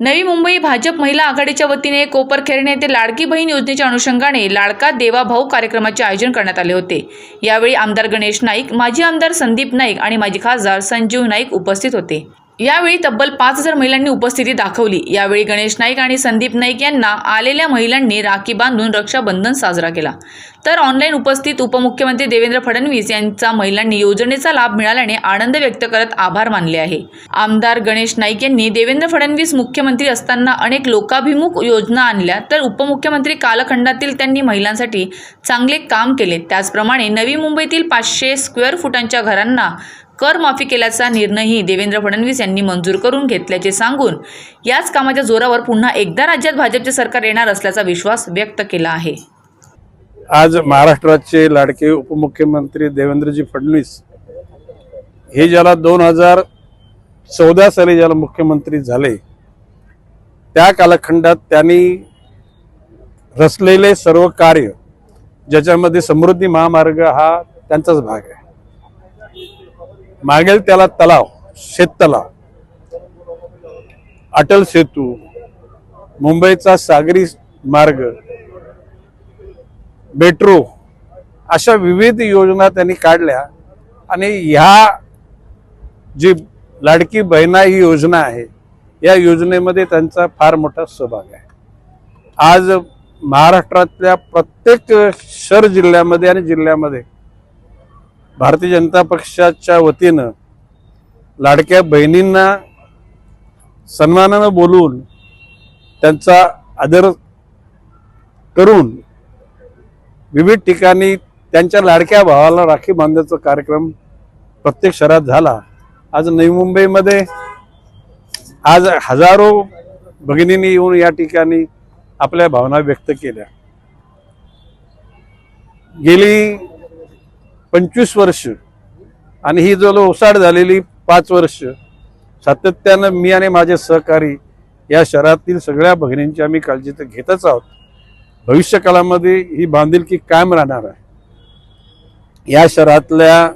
नवी मुंबई भाजप महिला आघाडीच्या वतीने कोपरखेरणे येथे लाडकी बहीण योजनेच्या अनुषंगाने लाडका देवा भाऊ कार्यक्रमाचे आयोजन करण्यात आले होते. यावेळी आमदार गणेश नाईक माजी आमदार संदीप नाईक आणि माजी खासदार संजीव नाईक उपस्थित होते. यावेळी तब्बल पाच हजार महिलांनी उपस्थिती दाखवली. यावेळी गणेश नाईक आणि संदीप नाईक यांना आलेल्या महिलांनी राखी बांधून रक्षाबंधन साजरा केला. तर ऑनलाईन उपस्थित उपमुख्यमंत्री देवेंद्र फडणवीस यांचा महिलांनी योजनेचा लाभ मिळाल्याने आनंद व्यक्त करत आभार मानले आहे. आमदार गणेश नाईक यांनी देवेंद्र फडणवीस मुख्यमंत्री असताना अनेक लोकाभिमुख योजना आणल्या तर उपमुख्यमंत्री कालखंडातील त्यांनी महिलांसाठी चांगले काम केले. त्याचप्रमाणे नवी मुंबईतील पाचशे स्क्वेअर फुटांच्या घरांना कर माफी केल्याचा निर्णयही देवेंद्र फडणवीस यांनी मंजूर करून घेतल्याचे सांगून याच कामाच्या जोरावर पुन्हा एकदा राज्यात भाजपचे सरकार येणार असल्याचा विश्वास व्यक्त केला आहे. आज महाराष्ट्राचे लाडके उपमुख्यमंत्री देवेंद्रजी फडणवीस हे ज्याला दोन हजार चौदा साली ज्याला मुख्यमंत्री झाले त्या कालखंडात त्यांनी रचलेले सर्व कार्य ज्याच्यामध्ये समृद्धी महामार्ग हा त्यांचाच भाग आहे. मागेल त्याला तलाव शेततलाव. अटल सेतू मुंबईचा सागरी मार्ग मेट्रो अशा विविध योजना त्यांनी काढल्या. आणि ह्या जी लाडकी बहिणा ही योजना आहे या योजनेमध्ये त्यांचा फार मोठा सहभाग आहे. आज महाराष्ट्रातल्या प्रत्येक शहर जिल्ह्यामध्ये आणि जिल्ह्यामध्ये भारतीय जनता पक्षाच्या वतीनं लाडक्या बहिणींना सन्मानानं बोलून त्यांचा आदर करून विविध ठिकाणी त्यांच्या लाडक्या भावाला राखी बांधण्याचा कार्यक्रम प्रत्येक शहरात झाला. आज नवी मुंबईमध्ये आज हजारो भगिनींनी येऊन या ठिकाणी आपल्या भावना व्यक्त केल्या. गेली पंचवीस वर्ष. आणि ही जो ओसाड झालेली पाच वर्ष सातत्यानं मी आणि माझे सहकारी या शहरातील सगळ्या भगिनींची आम्ही काळजी तर घेतच आहोत. भविष्य काळामध्ये ही बांधिलकी कायम राहणार आहे. या शहरातल्या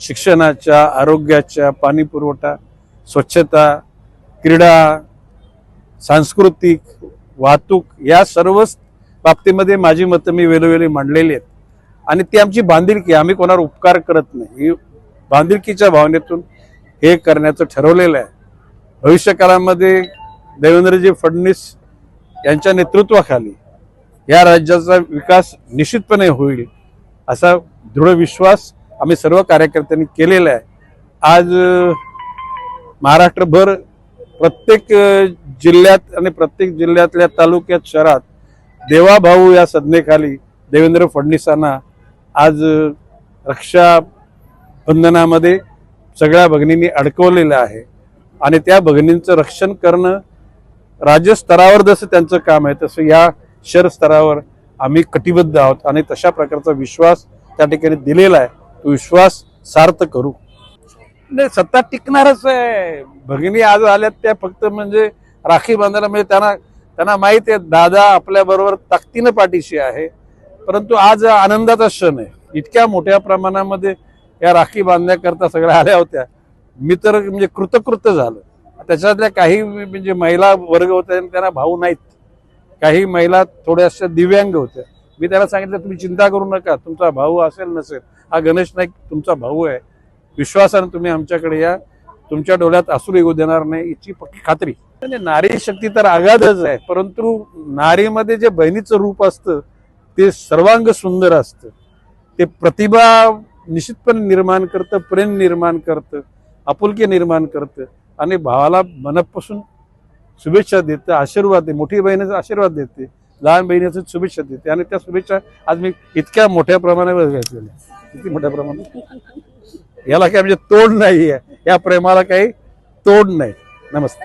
शिक्षणाच्या आरोग्याच्या पाणी पुरवठा स्वच्छता क्रीडा सांस्कृतिक वाहतूक या सर्वच बाबतीमध्ये माझी मतं मी वेळोवेळी मांडलेली आहेत. आणि ती आमची बांधिलकी आम्ही कोणावर उपकार करत नाही. ही बांधिलकीच्या भावनेतून हे करण्याचं ठरवलेलं आहे. भविष्य काळामध्ये देवेंद्रजी फडणवीस यांच्या नेतृत्वाखाली या राज्याचा विकास निश्चितपणे होईल असा दृढ विश्वास आम्ही सर्व कार्यकर्त्यांनी केलेला आहे. आज महाराष्ट्रभर प्रत्येक जिल्ह्यात आणि प्रत्येक जिल्ह्यातल्या तालुक्यात शहरात देवाभाऊ या संज्ञेखाली देवेंद्र फडणवीसांना आज रक्षाबंधनामध्ये सगळ्या भगिनींनी अडकवलेलं आहे. आणि त्या भगिनींचं रक्षण करणं राज्यस्तरावर जसं त्यांचं काम आहे तसं या शहर स्तरावर आम्ही कटिबद्ध आहोत. आणि तशा प्रकारचा विश्वास त्या ठिकाणी दिलेला आहे. तो विश्वास सार्थ करू. नाही सत्ता टिकणारच आहे. भगिनी आज आल्यात त्या फक्त म्हणजे राखी बांधायला म्हणजे त्यांना त्यांना माहिती आहे दादा आपल्याबरोबर ताकदीनं पाठीशी आहे. परंतु आज आनंदाचा क्षण आहे. इतक्या मोठ्या प्रमाणामध्ये या राखी बांधण्याकरता सगळ्या आल्या होत्या. मी तर म्हणजे कृतकृत झालो. त्याच्यातल्या काही म्हणजे महिला वर्ग होत्या आणि त्यांना भाऊ नाहीत. काही महिला थोड्याशा दिव्यांग होत्या. मी त्याला सांगितलं तुम्ही चिंता करू नका. तुमचा भाऊ असेल नसेल. हा गणेश नाईक तुमचा भाऊ आहे. विश्वासानं तुम्ही आमच्याकडे या. तुमच्या डोळ्यात असू येऊ देणार नाही. याची पक्की खात्री. म्हणजे नारी शक्ती तर आघातच आहे. परंतु नारीमध्ये जे बहिणीचं रूप असतं ते सर्वांग सुंदर असतं. ते प्रतिभा निश्चितपणे निर्माण करतं प्रेम निर्माण करतं आपुलकी निर्माण करतं आणि भावाला मनापासून शुभेच्छा देतं आशीर्वाद दे मोठी बहिणीचा आशीर्वाद देते लहान बहिणीचं शुभेच्छा देते आणि त्या शुभेच्छा आज मी इतक्या मोठ्या प्रमाणावर घेतलेल्या किती मोठ्या प्रमाणात याला काय म्हणजे तोड नाही आहे. या प्रेमाला काही तोड नाही. नमस्ते